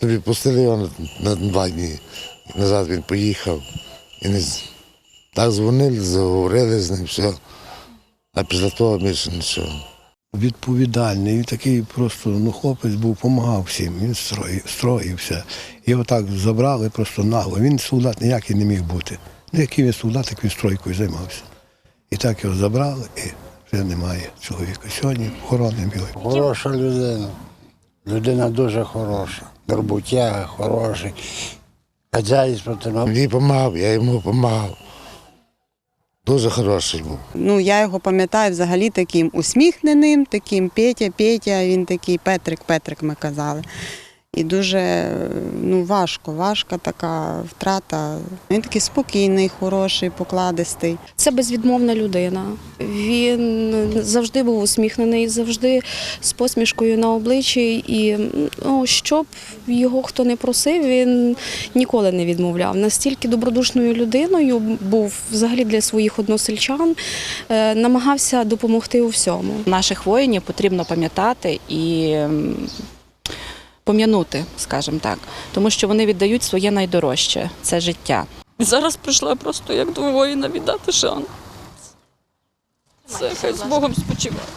Тобі пустили його на, два дні. Назад він поїхав. І не, так дзвонили, заговорили з ним, все. А після того більше нічого. Відповідальний, він такий просто ну, хлопець був, допомагав всім, він строїв, строївся. Його так забрали просто нагло. Він солдат ніякий не міг бути. Ну, який він солдат, як він стройкою займався. І так його забрали, і вже немає чоловіка. Сьогодні хоронимо його. Хороша людина. Людина дуже хороша. Роботяга, хороший. Тримав. Мені допомагав, я йому допомагав. Дуже хороший був. Ну, я його пам'ятаю взагалі таким усміхненим, таким Петя, Петя, він такий Петрик, Петрик ми казали. І дуже ну, важко, важка така втрата. Він такий спокійний, хороший, покладистий. Це безвідмовна людина. Він завжди був усміхнений, завжди з посмішкою на обличчі. І ну, щоб його хто не просив, він ніколи не відмовляв. Настільки добродушною людиною був взагалі для своїх односельчан, е, намагався допомогти у всьому. Наших воїнів потрібно пам'ятати і пом'янути, скажімо так, тому що вони віддають своє найдорожче це життя. І зараз прийшла просто як до воїна віддати шан. Це хай з Богом спочиває.